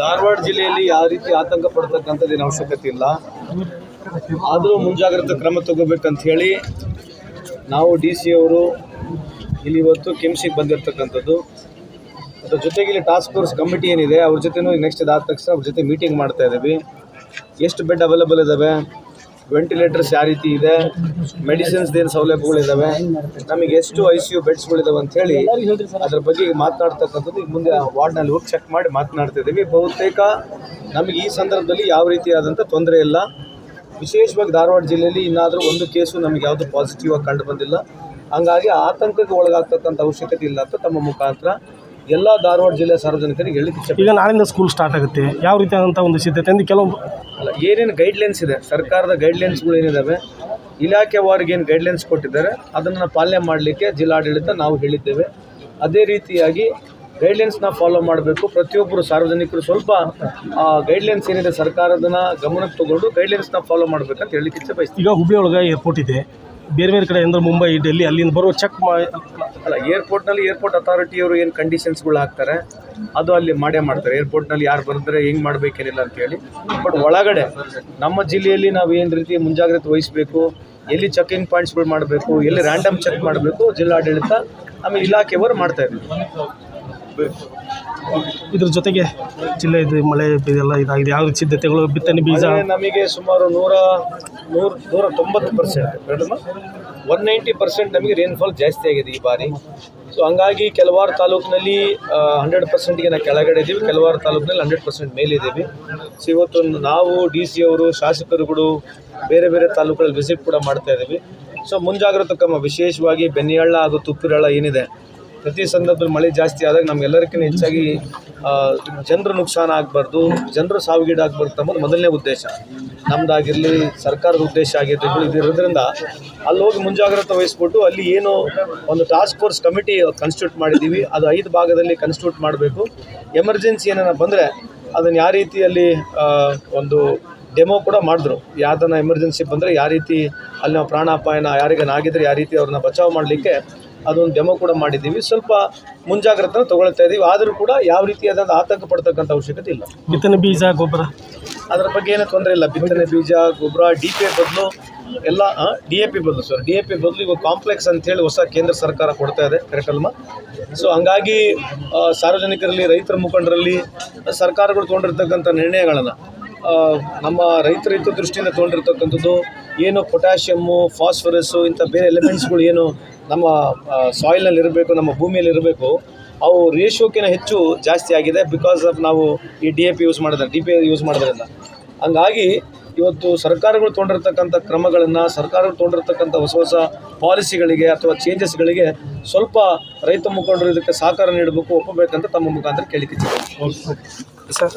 ಧಾರವಾಡ ಜಿಲ್ಲೆಯಲ್ಲಿ ಯಾವ ರೀತಿ ಆತಂಕ ಪಡ್ತಕ್ಕಂಥದ್ದೇನು ಅವಶ್ಯಕತೆ ಇಲ್ಲ. ಆದರೂ ಮುಂಜಾಗ್ರತಾ ಕ್ರಮ ತಗೋಬೇಕಂತ ಹೇಳಿ ನಾವು ಡಿ ಸಿ ಅವರು ಇಲ್ಲಿ ಇವತ್ತು ಕೆಮ್ಸಿಗೆ ಬಂದಿರತಕ್ಕಂಥದ್ದು. ಅದ್ರ ಜೊತೆಗೆ ಇಲ್ಲಿ ಟಾಸ್ಕ್ ಫೋರ್ಸ್ ಕಮಿಟಿ ಏನಿದೆ, ಅವ್ರ ಜೊತೆನೂ ನೆಕ್ಸ್ಟ್ ಇದಾದ ತಕ್ಷಣ ಅವ್ರ ಜೊತೆ ಮೀಟಿಂಗ್ ಮಾಡ್ತಾ ಇದ್ದೀವಿ. ಎಷ್ಟು ಬೆಡ್ ಅವೈಲೇಬಲ್ ಇದ್ದಾವೆ ವೆಂಟಿಲೇಟರ್ಸ್ ಯಾವ ರೀತಿ ಇದೆ, ಮೆಡಿಸಿನ್ಸ್ ಏನು ಸೌಲಭ್ಯಗಳಿದ್ದಾವೆ ನಮಗೆ ಎಷ್ಟು ಐ ಸಿ ಯು ಬೆಡ್ಸ್ಗಳಿದ್ದಾವೆ ಅಂತ ಹೇಳಿ ಅದ್ರ ಬಗ್ಗೆ ಮಾತನಾಡ್ತಕ್ಕಂಥದ್ದು ಈಗ ಮುಂದೆ ವಾರ್ಡ್ನಲ್ಲಿ ಹೋಗಿ ಚೆಕ್ ಮಾಡಿ ಮಾತನಾಡ್ತಾ ಇದ್ದೀವಿ ಬಹುತೇಕ ನಮಗೆ ಈ ಸಂದರ್ಭದಲ್ಲಿ ಯಾವ ರೀತಿಯಾದಂಥ ತೊಂದರೆ ಇಲ್ಲ. ವಿಶೇಷವಾಗಿ ಧಾರವಾಡ ಜಿಲ್ಲೆಯಲ್ಲಿ ಇನ್ನಾದರೂ ಒಂದು ಕೇಸು ನಮಗೆ ಯಾವುದು ಪಾಸಿಟಿವ್ ಆಗಿ ಕಂಡು ಬಂದಿಲ್ಲ. ಹಂಗಾಗಿ ಆತಂಕಕ್ಕೆ ಒಳಗಾಗ್ತಕ್ಕಂಥ ಅವಶ್ಯಕತೆ ಇಲ್ಲ ಅಂತ ತಮ್ಮ ಮುಖಾಂತರ ಎಲ್ಲ ಧಾರವಾಡ ಜಿಲ್ಲೆ ಸಾರ್ವಜನಿಕರಿಗೆ ಹೇಳಲಿಕ್ಕೆ ಈಗ ನಾಳಿಂದ ಸ್ಕೂಲ್ ಸ್ಟಾರ್ಟ್ ಆಗುತ್ತೆ. ಯಾವ ರೀತಿಯಾದಂಥ ಒಂದು ಸಿದ್ಧತೆ ಅಂದ್ರೆ ಕೆಲವು ಅಲ್ಲ ಏನೇನು ಗೈಡ್ಲೈನ್ಸ್ ಇದೆ? ಸರ್ಕಾರದ ಗೈಡ್ಲೈನ್ಸ್ಗಳು ಏನಿದ್ದಾವೆ ಇಲಾಖೆವಾರಿಗೆ ಏನು ಗೈಡ್ಲೈನ್ಸ್ ಕೊಟ್ಟಿದ್ದಾರೆ? ಅದನ್ನು ಪಾಲನೆ ಮಾಡಲಿಕ್ಕೆ ಜಿಲ್ಲಾಡಳಿತ ನಾವು ಹೇಳಿದ್ದೇವೆ. ಅದೇ ರೀತಿಯಾಗಿ ಗೈಡ್ಲೈನ್ಸ್ನ ಫಾಲೋ ಮಾಡಬೇಕು. ಪ್ರತಿಯೊಬ್ಬರು ಸಾರ್ವಜನಿಕರು ಸ್ವಲ್ಪ ಆ ಗೈಡ್ಲೈನ್ಸ್ ಏನಿದೆ ಸರ್ಕಾರದನ್ನ ಗಮನಕ್ಕೆ ತಗೊಂಡು ಗೈಡ್ಲೈನ್ಸ್ನ ಫಾಲೋ ಮಾಡಬೇಕಂತ ಹೇಳಲಿಕ್ಕೆ ಇಚ್ಛೆ ಬಯಸ್ತೀನಿ ಈಗ ಹುಬ್ಬಳ್ಳಿ ಒಳಗೆ ಏರ್ಪೋರ್ಟ್ ಇದೆ. ಬೇರೆ ಬೇರೆ ಕಡೆ ಅಂದ್ರೆ ಮುಂಬೈ, ಡೆಲ್ಲಿ, ಅಲ್ಲಿಂದ ಬರುವ ಚೆಕ್ ಮಾ ಅಲ್ಲ ಏರ್ಪೋರ್ಟ್ನಲ್ಲಿ ಏರ್ಪೋರ್ಟ್ ಅಥಾರಿಟಿಯವರು ಏನು ಕಂಡೀಷನ್ಸ್ಗಳು ಹಾಕ್ತಾರೆ, ಅದು ಅಲ್ಲಿ ಮಾಡೇ ಮಾಡ್ತಾರೆ. ಏರ್ಪೋರ್ಟ್ನಲ್ಲಿ ಯಾರು ಬಂದರೆ ಹೆಂಗೆ ಮಾಡಬೇಕೇನಿಲ್ಲ ಅಂತೇಳಿ ಬಟ್ ಒಳಗಡೆ, ನಮ್ಮ ಜಿಲ್ಲೆಯಲ್ಲಿ ನಾವು ಏನು ರೀತಿ ಮುಂಜಾಗ್ರತೆ ವಹಿಸಬೇಕು, ಎಲ್ಲಿ ಚೆಕಿಂಗ್ ಪಾಯಿಂಟ್ಸ್ಗಳು ಮಾಡಬೇಕು, ಎಲ್ಲಿ ರ್ಯಾಂಡಮ್ ಚೆಕ್ ಮಾಡಬೇಕು, ಜಿಲ್ಲಾಡಳಿತ ಆಮೇಲೆ ಇಲಾಖೆಯವರು ಮಾಡ್ತಾ ಇದ್ದೀವಿ ಇದ್ರ ಜೊತೆಗೆ ಜಿಲ್ಲೆ ಇದು ಮಳೆ ಇದೆಲ್ಲ ಇದಾಗಿದೆ. ಯಾವ ಸಿದ್ಧತೆಗಳು? ಬಿತ್ತನೆ ಬೀಜ. ನಮಗೆ ಸುಮಾರು ನೂರ ನೂರ ನೂರ ತೊಂಬತ್ತು ಪರ್ಸೆಂಟ್ ಒನ್ ನೈಂಟಿ ಪರ್ಸೆಂಟ್ ನಮಗೆ ರೇನ್ಫಾಲ್ ಜಾಸ್ತಿ ಆಗಿದೆ ಈ ಬಾರಿ. ಸೊ ಹಂಗಾಗಿ ಕೆಲವಾರು ತಾಲೂಕಿನಲ್ಲಿ ಹಂಡ್ರೆಡ್ ಪರ್ಸೆಂಟ್ಗೆ ನಾವು ಕೆಳಗಡೆ ಇದ್ದೀವಿ. ಕೆಲವಾರು ತಾಲೂಕಿನಲ್ಲಿ ಹಂಡ್ರೆಡ್ ಪರ್ಸೆಂಟ್ ಮೇಲಿದ್ದೀವಿ ಸೊ ಇವತ್ತು ನಾವು ಡಿ ಸಿ ಅವರು, ಶಾಸಕರುಗಳು, ಬೇರೆ ಬೇರೆ ತಾಲೂಕುಗಳಲ್ಲಿ ವಿಸಿಟ್ ಕೂಡ ಮಾಡ್ತಾ ಇದ್ದೀವಿ. ಸೊ ಮುಂಜಾಗ್ರತಾ ಕ್ರಮ ವಿಶೇಷವಾಗಿ ಬೆನ್ನಿಹಳ್ಳ ಹಾಗೂ ತುಪ್ಪಿರಳ್ಳ ಏನಿದೆ ಪ್ರತಿ ಸಂದರ್ಭದಲ್ಲಿ ಮಳೆ ಜಾಸ್ತಿ ಆದಾಗ ನಮ್ಗೆಲ್ಲರಿಗಿಂತ ಹೆಚ್ಚಾಗಿ ಜನರು ನುಕ್ಸಾನ ಆಗಬಾರ್ದು, ಜನರು ಸಾವಿಗೀಡಾಗಬಾರ್ದು ಅನ್ನೋದು ಮೊದಲನೇ ಉದ್ದೇಶ. ನಮ್ಮದಾಗಿರಲಿ ಸರ್ಕಾರದ ಉದ್ದೇಶ ಆಗಿರಲಿ ಇದಿರೋದ್ರಿಂದ ಅಲ್ಲಿ ಹೋಗಿ ಮುಂಜಾಗ್ರತೆ ವಹಿಸ್ಬಿಟ್ಟು ಅಲ್ಲಿ ಏನು ಒಂದು ಟಾಸ್ಕ್ ಫೋರ್ಸ್ ಕಮಿಟಿ ಕನ್ಸ್ಟಿಟ್ಯೂಟ್ ಮಾಡಿದ್ದೀವಿ, ಅದು ಐದು ಭಾಗದಲ್ಲಿ ಕನ್ಸ್ಟಿಟ್ಯೂಟ್ ಮಾಡಬೇಕು. ಎಮರ್ಜೆನ್ಸಿ ಏನಾರ ಬಂದರೆ ಅದನ್ನು ಯಾವ ರೀತಿಯಲ್ಲಿ ಒಂದು ಡೆಮೋ ಕೂಡ ಮಾಡಿದ್ರು. ಯಾವ್ದನ್ನ ಎಮರ್ಜೆನ್ಸಿ ಬಂದರೆ ಯಾವ ರೀತಿ ಅಲ್ಲಿ ನಾವು ಪ್ರಾಣಾಪಾಯನ ಯಾರಿಗಾನ ಆಗಿದ್ರೆ ಯಾವ ರೀತಿ ಅವ್ರನ್ನ ಬಚಾವ್ ಮಾಡಲಿಕ್ಕೆ ಅದೊಂದು ಡೆಮೋ ಕೂಡ ಮಾಡಿದ್ದೀವಿ. ಸ್ವಲ್ಪ ಮುಂಜಾಗ್ರತೆ ತಗೊಳ್ತಾ ಇದ್ದೀವಿ ಆದರೂ ಕೂಡ ಯಾವ ರೀತಿಯಾದಂಥ ಆತಂಕ ಪಡ್ತಕ್ಕಂಥ ಅವಶ್ಯಕತೆ ಇಲ್ಲ. ಬಿತ್ತನೆ ಬೀಜ ಗೊಬ್ಬರ? ಅದರ ಬಗ್ಗೆ ಏನೂ ತೊಂದರೆ ಇಲ್ಲ. ಬಿತ್ತನೆ ಬೀಜ ಗೊಬ್ಬರ ಡಿ ಪಿ ಬದಲು ಎಲ್ಲ ಡಿ ಎ ಪಿ ಬದಲು ಸರ್ ಡಿ ಎ ಪಿ ಬದಲು ಇವಾಗ ಕಾಂಪ್ಲೆಕ್ಸ್ ಅಂತೇಳಿ ಹೊಸ ಕೇಂದ್ರ ಸರ್ಕಾರ ಕೊಡ್ತಾ ಇದೆ ಕರೆಕ್ಟಲ್ಮ ಸೊ ಹಂಗಾಗಿ ಸಾರ್ವಜನಿಕರಲ್ಲಿ ರೈತರ ಮುಖಂಡರಲ್ಲಿ ಸರ್ಕಾರಗಳು ತೊಗೊಂಡಿರ್ತಕ್ಕಂಥ ನಿರ್ಣಯಗಳನ್ನು ನಮ್ಮ ರೈತರ ಹಿತ ದೃಷ್ಟಿಯಿಂದ ತೊಗೊಂಡಿರ್ತಕ್ಕಂಥದ್ದು ಏನು ಪೊಟ್ಯಾಷಿಯಮ್ಮು, ಫಾಸ್ಫರಸ್ಸು, ಇಂಥ ಬೇರೆ ಎಲಿಮೆಂಟ್ಸ್ಗಳು ಏನು ನಮ್ಮ ಸಾಯಿಲ್ನಲ್ಲಿ ಇರಬೇಕು ನಮ್ಮ ಭೂಮಿಯಲ್ಲಿ ಇರಬೇಕು ಅವು ರೇಷೋಕಿನ ಹೆಚ್ಚು ಜಾಸ್ತಿ ಆಗಿದೆ ಬಿಕಾಸ್ ಆಫ್ ನಾವು ಈ ಡಿ ಎ ಪಿ ಯೂಸ್ ಮಾಡಿದ್ರೆ ಡಿ ಪಿ ಯೂಸ್ ಮಾಡೋದ್ರಿಂದ. ಹಂಗಾಗಿ ಇವತ್ತು ಸರ್ಕಾರಗಳು ತೊಗೊಂಡಿರ್ತಕ್ಕಂಥ ಕ್ರಮಗಳನ್ನು, ಸರ್ಕಾರಗಳು ತೊಗೊಂಡಿರ್ತಕ್ಕಂಥ ಹೊಸ ಹೊಸ ಪಾಲಿಸಿಗಳಿಗೆ ಅಥವಾ ಚೇಂಜಸ್ಗಳಿಗೆ ಸ್ವಲ್ಪ ರೈತ ಮುಖಂಡರು ಇದಕ್ಕೆ ಸಹಕಾರ ನೀಡಬೇಕು, ಒಪ್ಪಬೇಕಂತ ತಮ್ಮ ಮುಖಾಂತರ ಕೇಳಿಕೆ ಸರ್